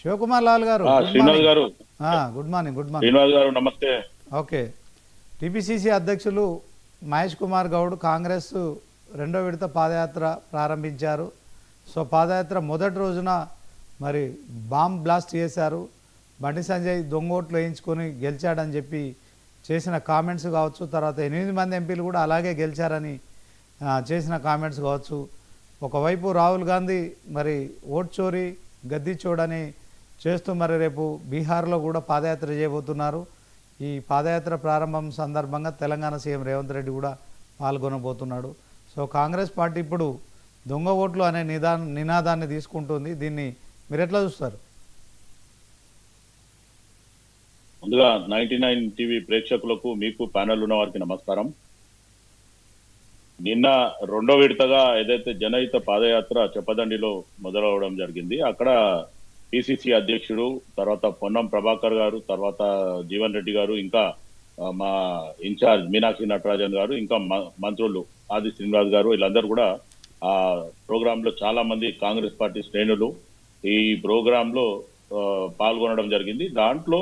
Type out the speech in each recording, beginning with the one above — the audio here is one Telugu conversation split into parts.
శివకుమార్ లాల్ గారు శ్రీనివాస్ మార్నింగ్. గారు. Good morning good morning. Srinivas గారు నమస్తే. ఓకే. టీపీసీసీ అధ్యక్షులు మహేష్ కుమార్ గౌడ్ కాంగ్రెస్ రెండో విడత పాదయాత్ర ప్రారంభించారు. సో పాదయాత్ర మొదటి రోజున మరి బాంబ్ బ్లాస్ట్ చేశారు. బండి సంజయ్ దొంగోట్లు వేయించుకొని గెలిచాడని చెప్పి చేసిన కామెంట్స్ కావచ్చు తర్వాత ఎనిమిది మంది ఎంపీలు కూడా అలాగే గెలిచారని చేసిన కామెంట్స్ కావచ్చు. ఒకవైపు రాహుల్ గాంధీ మరి ఓట్ చోరీ గద్దీ చోడని చేస్తూ మరి రేపు బీహార్లో కూడా పాదయాత్ర చేయబోతున్నారు. ఈ పాదయాత్ర ప్రారంభం సందర్భంగా తెలంగాణ సీఎం రేవంత్ రెడ్డి కూడా పాల్గొనబోతున్నాడు. సో కాంగ్రెస్ పార్టీ ఇప్పుడు దొంగ ఓట్లు అనే నిదా నినాదాన్ని తీసుకుంటుంది. దీన్ని మీరు ఎట్లా చూస్తారు? ముందుగా నైన్టీ నైన్ టీవీ ప్రేక్షకులకు మీకు ప్యానల్ ఉన్న వారికి నమస్కారం. నిన్న రెండో విడతగా ఏదైతే జనహిత పాదయాత్ర చెప్పదండిలో మొదలవడం జరిగింది అక్కడ పిసిసి అధ్యక్షుడు తర్వాత పొన్నం ప్రభాకర్ గారు తర్వాత జీవన్ రెడ్డి గారు ఇంకా మా ఇన్ఛార్జ్ మీనాక్షి నటరాజన్ గారు ఇంకా మ- మంత్రులు ఆది శ్రీనివాస్ గారు వీళ్ళందరూ కూడా ఆ ప్రోగ్రామ్లో చాలా మంది కాంగ్రెస్ పార్టీ శ్రేణులు ఈ ప్రోగ్రామ్లో పాల్గొనడం జరిగింది. దాంట్లో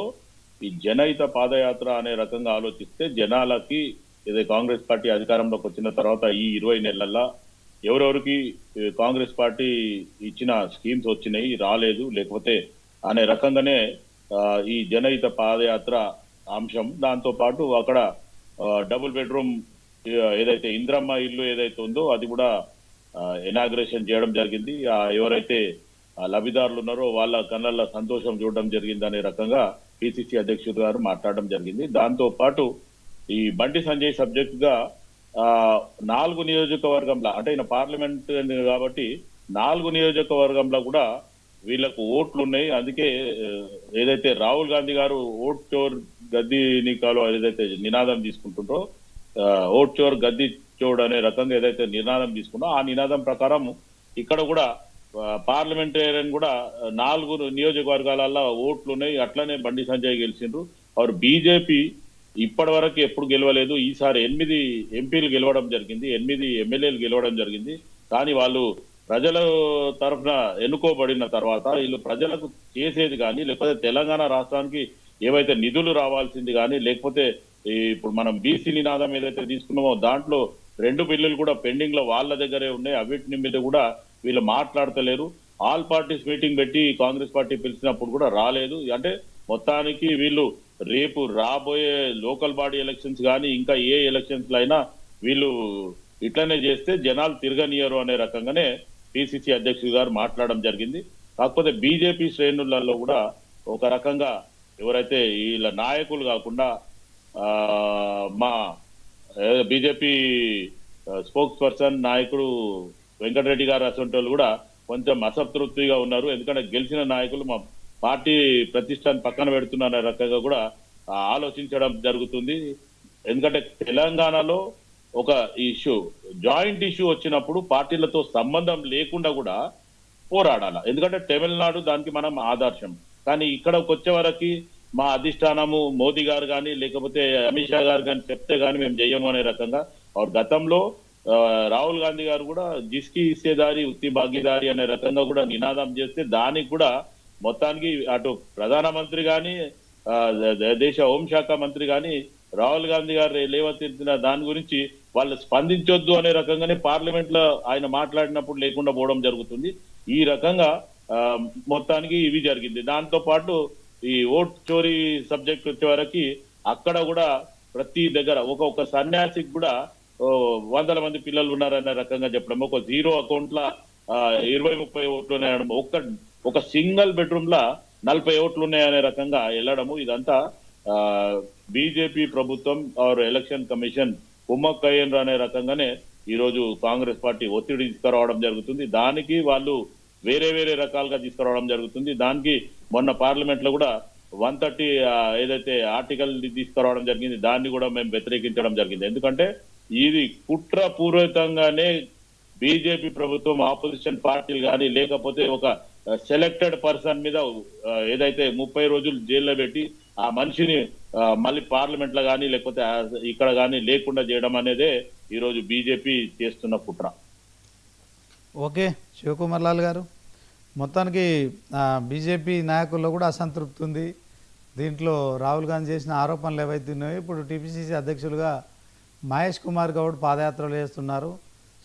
ఈ జనహిత పాదయాత్ర అనే రకంగా ఆలోచిస్తే జనాలకి ఇది కాంగ్రెస్ పార్టీ అధికారంలోకి వచ్చిన తర్వాత ఈ ఇరవై నెలల్లో ఎవరెవరికి కాంగ్రెస్ పార్టీ ఇచ్చిన స్కీమ్స్ వచ్చినాయి రాలేదు లేకపోతే అనే రకంగానే ఈ జనహిత పాదయాత్ర అంశం. దాంతో పాటు అక్కడ డబుల్ బెడ్రూమ్ ఏదైతే ఇంద్రమ్మ ఇల్లు ఏదైతే ఉందో అది కూడా ఇనాగ్రేషన్ చేయడం జరిగింది. ఎవరైతే లబ్ధిదారులు ఉన్నారో వాళ్ళ కళ్ళల్లో సంతోషం చూడడం జరిగింది అనే రకంగా పిసిసి అధ్యక్షుడు గారు మాట్లాడడం జరిగింది. దాంతో పాటు ఈ బండి సంజయ్ సబ్జెక్ట్గా నాలుగు నియోజకవర్గంలో అంటే ఈయన పార్లమెంట్ కాబట్టి నాలుగు నియోజకవర్గంలో కూడా వీళ్ళకు ఓట్లు ఉన్నాయి అందుకే ఏదైతే రాహుల్ గాంధీ గారు ఓట్ చోర్ గద్దీ ఎన్నికలు ఏదైతే నినాదం తీసుకుంటుంటో ఓట్ చోర్ గద్దీ చోడ్ అనే రకంగా ఏదైతే నినాదం తీసుకున్నో ఆ నినాదం ప్రకారం ఇక్కడ కూడా పార్లమెంటేరియన్ కూడా నాలుగు నియోజకవర్గాలలో ఓట్లు ఉన్నాయి అట్లనే బండి సంజయ్ గెలిచిండ్రు. వారు బీజేపీ ఇప్పటి వరకు ఎప్పుడు గెలవలేదు. ఈసారి ఎనిమిది ఎంపీలు గెలవడం జరిగింది ఎనిమిది ఎమ్మెల్యేలు గెలవడం జరిగింది. కానీ వాళ్ళు ప్రజల తరఫున ఎన్నుకోబడిన తర్వాత వీళ్ళు ప్రజలకు చేసేది కానీ లేకపోతే తెలంగాణ రాష్ట్రానికి ఏవైతే నిధులు రావాల్సింది కానీ లేకపోతే ఇప్పుడు మనం బీసీ నినాదం ఏదైతే తీసుకున్నామో దాంట్లో రెండు బిల్లులు కూడా పెండింగ్లో వాళ్ళ దగ్గరే ఉన్నాయి. అవిటిని మీద కూడా వీళ్ళు మాట్లాడతలేరు. ఆల్ పార్టీస్ మీటింగ్ పెట్టి కాంగ్రెస్ పార్టీ పిలిచినప్పుడు కూడా రాలేదు. అంటే మొత్తానికి వీళ్ళు రేపు రాబోయే లోకల్ బాడీ ఎలక్షన్స్ కానీ ఇంకా ఏ ఎలక్షన్స్ అయినా వీళ్ళు ఇట్లనే చేస్తే జనాలు తిరగనియరు అనే రకంగానే పిసిసి అధ్యక్షుడు గారు మాట్లాడడం జరిగింది. కాకపోతే బీజేపీ శ్రేణులలో కూడా ఒక రకంగా ఎవరైతే వీళ్ళ నాయకులు కాకుండా మా బీజేపీ స్పోక్స్ పర్సన్ నాయకుడు వెంకటరెడ్డి గారు అసంటి వాళ్ళు కూడా కొంచెం అసంతృప్తిగా ఉన్నారు. ఎందుకంటే గెలిచిన నాయకులు మా పార్టీ ప్రతిష్టాన్ని పక్కన పెడుతున్న రకంగా కూడా ఆలోచించడం జరుగుతుంది. ఎందుకంటే తెలంగాణలో ఒక ఇష్యూ జాయింట్ ఇష్యూ వచ్చినప్పుడు పార్టీలతో సంబంధం లేకుండా కూడా పోరాడాల. ఎందుకంటే తమిళనాడు దానికి మనం ఆదర్శం. కానీ ఇక్కడకి వచ్చే వరకు మా అధిష్టానము మోదీ గారు కానీ లేకపోతే అమిత్ షా గారు కానీ చెప్తే కానీ మేము చెయ్యము అనే రకంగా గతంలో రాహుల్ గాంధీ గారు కూడా జిస్కి ఇచ్చేదారి ఉత్తి భాగీదారి అనే రకంగా కూడా నినాదం చేస్తే దానికి కూడా మొత్తానికి అటు ప్రధానమంత్రి కానీ దేశ హోంశాఖ మంత్రి కానీ రాహుల్ గాంధీ గారు లేవతెత్తిన దాని గురించి వాళ్ళు స్పందించొద్దు అనే రకంగానే పార్లమెంట్లో ఆయన మాట్లాడినప్పుడు లేకుండా పోవడం జరుగుతుంది. ఈ రకంగా ఆ, మొత్తానికి ఇవి జరిగింది. దాంతో పాటు ఈ ఓట్ చోరీ సబ్జెక్ట్ వచ్చే వరకు అక్కడ కూడా ప్రతి దగ్గర ఒక ఒక సన్యాసికి కూడా వందల మంది పిల్లలు ఉన్నారనే రకంగా చెప్పడం ఒక జీరో అకౌంట్ లా ఇరవై ముప్పై ఓట్లు ఒక్క ఒక సింగిల్ బెడ్రూమ్ లా నలభై ఓట్లు ఉన్నాయనే రకంగా వెళ్ళడము ఇదంతా బీజేపీ ప్రభుత్వం ఆర్ ఎలక్షన్ కమిషన్ కుమ్మక్కయ్యన్రు అనే రకంగానే ఈరోజు కాంగ్రెస్ పార్టీ ఒత్తిడి తీసుకురావడం జరుగుతుంది. దానికి వాళ్ళు వేరే వేరే రకాలుగా తీసుకురావడం జరుగుతుంది. దానికి మొన్న పార్లమెంట్లో కూడా వన్ థర్టీ ఏదైతే ఆర్టికల్ తీసుకురావడం జరిగింది దాన్ని కూడా మేము వ్యతిరేకించడం జరిగింది. ఎందుకంటే ఇది కుట్రపూర్వకంగానే బీజేపీ ప్రభుత్వం ఆపోజిషన్ పార్టీలు కానీ లేకపోతే ఒక సెలెక్టెడ్ పర్సన్ మీద ఏదైతే ముప్పై రోజులు జైల్లో పెట్టి ఆ మనిషిని మళ్ళీ పార్లమెంట్లో కానీ లేకపోతే ఇక్కడ కానీ లేకుండా చేయడం అనేదే ఈరోజు బీజేపీ చేస్తున్న కుట్ర. ఓకే శివకుమార్ లాల్ గారు. మొత్తానికి బీజేపీ నాయకుల్లో కూడా అసంతృప్తి ఉంది. దీంట్లో రాహుల్ గాంధీ చేసిన ఆరోపణలు ఏవైతే ఉన్నాయో ఇప్పుడు టీపీసీసీ అధ్యక్షులుగా మహేష్ కుమార్ గౌడ్ పాదయాత్రలు చేస్తున్నారు.